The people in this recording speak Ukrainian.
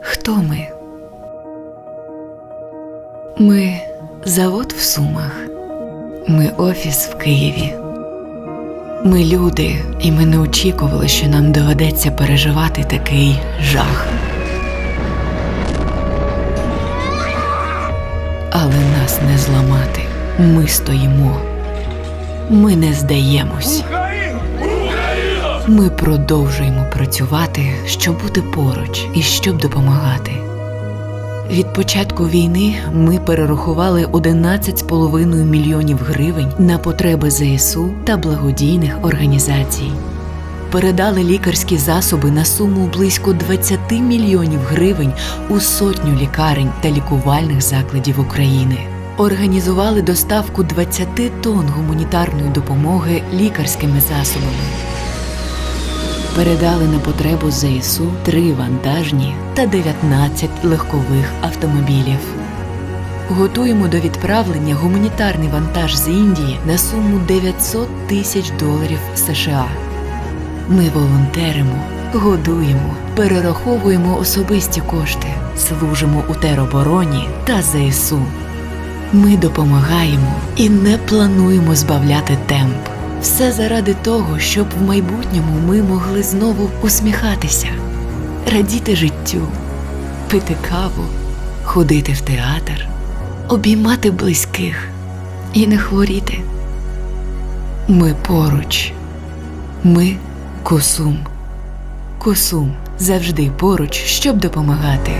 Хто ми? Ми завод в Сумах. Ми офіс в Києві. Ми люди, і ми не очікували, що нам доведеться переживати такий жах. Але нас не зламати. Ми стоїмо. Ми не здаємось. Ми продовжуємо працювати, щоб бути поруч і щоб допомагати. Від початку війни ми перерахували 11,5 мільйонів гривень на потреби ЗСУ та благодійних організацій. Передали лікарські засоби на суму близько 20 мільйонів гривень у сотню лікарень та лікувальних закладів України. Організували доставку 20 тонн гуманітарної допомоги лікарськими засобами передали на потребу ЗСУ три вантажні та 19 легкових автомобілів. Готуємо до відправлення гуманітарний вантаж з Індії на суму 900 тисяч доларів США. Ми волонтеримо, годуємо, перераховуємо особисті кошти, служимо у теробороні та ЗСУ. Ми допомагаємо і не плануємо збавляти темп. Все заради того, щоб в майбутньому ми могли знову усміхатися, радіти життю, пити каву, ходити в театр, обіймати близьких і не хворіти. Ми поруч. Ми Косум. Косум завжди поруч, щоб допомагати.